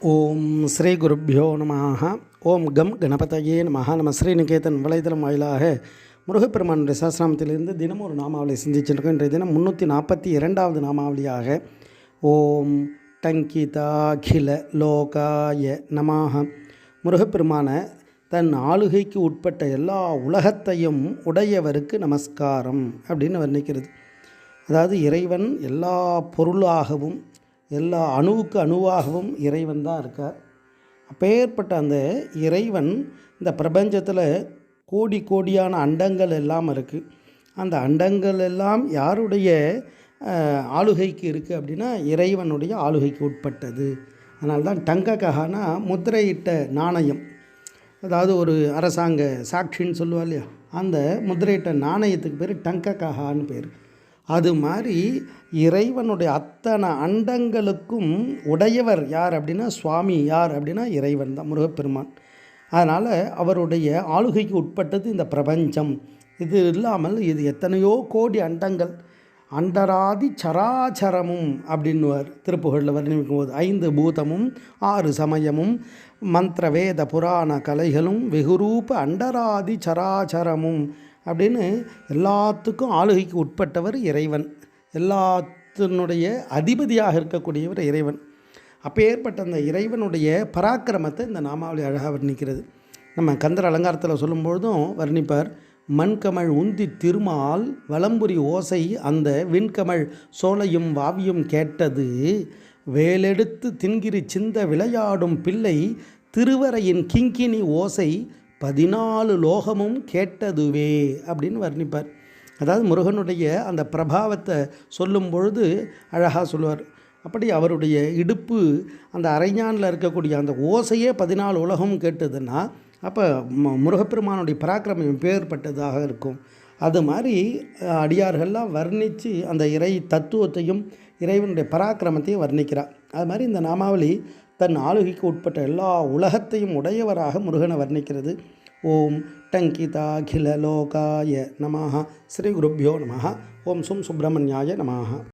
ஓம் ஸ்ரீ குருப்பியோ நமாக ஓம் கம் கணபதையே நமஹா. நம்ம ஸ்ரீநிகேதன் வலைதளம் வாயிலாக முருகப்பெருமானுடைய சாஸ்திராமத்திலிருந்து தினமும் ஒரு நாமாவளி சிந்திச்சிருக்கோம். இன்றைய தினம் முந்நூற்றி நாற்பத்தி இரண்டாவது நாமாவளியாக ஓம் டங்கிதாகில லோகாய நமாக முருகப்பெருமான தன் ஆளுகைக்கு உட்பட்ட எல்லா உலகத்தையும் உடையவருக்கு நமஸ்காரம் அப்படின்னு வர்ணிக்கிறது. அதாவது இறைவன் எல்லா பொருளாகவும் எல்லா அணுவுக்கு அணுவாகவும் இறைவன் தான் இருக்கார். அப்பேற்பட்ட அந்த இறைவன் இந்த பிரபஞ்சத்தில் கோடி கோடியான அண்டங்கள் எல்லாம் இருக்குது அந்த அண்டங்கள் எல்லாம் யாருடைய ஆளுகைக்கு இருக்குது அப்படின்னா இறைவனுடைய ஆளுகைக்கு உட்பட்டது. அதனால தான் டங்ககானா முத்திரையிட்ட நாணயம். அதாவது ஒரு அரசாங்க சாட்சின்னு சொல்லுவா இல்லையா? அந்த முத்திரையிட்ட நாணயத்துக்கு பேர் டங்ககஹான்னு பேர். அது மாதிரி இறைவனுடைய அத்தனை அண்டங்களுக்கும் உடையவர் யார் அப்படின்னா சுவாமி யார் அப்படின்னா இறைவன் தான் முருகப்பெருமான். அதனால் அவருடைய ஆளுகைக்கு உட்பட்டது இந்த பிரபஞ்சம். இது இல்லாமல் இது எத்தனையோ கோடி அண்டங்கள். அண்டராதி சராச்சரமும் அப்படின்னுவார். திருப்புகழில் வர்ணிக்கும் போது ஐந்து பூதமும் ஆறு சமயமும் மந்திர வேத புராண கலைகளும் வெகுரூப அண்டராதி சராச்சரமும் அப்படின்னு எல்லாத்துக்கும் ஆளுகைக்கு உட்பட்டவர் இறைவன். எல்லாத்தினுடைய அதிபதியாக இருக்கக்கூடியவர் இறைவன். அப்பேற்பட்ட அந்த இறைவனுடைய பராக்கிரமத்தை இந்த நாமாவளி அழகாக வர்ணிக்கிறது. நம்ம கந்தர் அலங்காரத்தில் சொல்லும்பொழுதும் வர்ணிப்பார் மண்கமழ் உந்தி திருமால் வலம்புரி ஓசை அந்த விண்கமழ் சோலையும் வாவியும் கேட்டது. வேலெடுத்து தின்கிரி சிந்த விளையாடும் பிள்ளை திருவரையின் கிங்கினி ஓசை பதினாலு லோகமும் கேட்டதுவே அப்படின்னு வர்ணிப்பார். அதாவது முருகனுடைய அந்த பிரபாவத்தை சொல்லும் பொழுது அழகாக சொல்லுவார். அப்படி அவருடைய இடுப்பு அந்த அரைஞானில் இருக்கக்கூடிய அந்த ஓசையே பதினாலு உலகம் கேட்டதுன்னா அப்போ முருகப்பெருமானுடைய பராக்கிரமம் பேர்பட்டதாக இருக்கும்? அது மாதிரி அடியார்கள்லாம் வர்ணித்து அந்த இறை தத்துவத்தையும் இறைவனுடைய பராக்கிரமத்தையும் வர்ணிக்கிறார். அது மாதிரி இந்த நாமாவளி தன் ஆளுகைக்கு உட்பட்ட எல்லா உலகத்தையும் உடையவராக முருகனை வர்ணிக்கிறது. ஓம் டங்கிதாகில லோகாய நமஹ. ஸ்ரீ குருப்யோ நமஹா. ஓம் சும் சுப்பிரமணியாய நமஹ.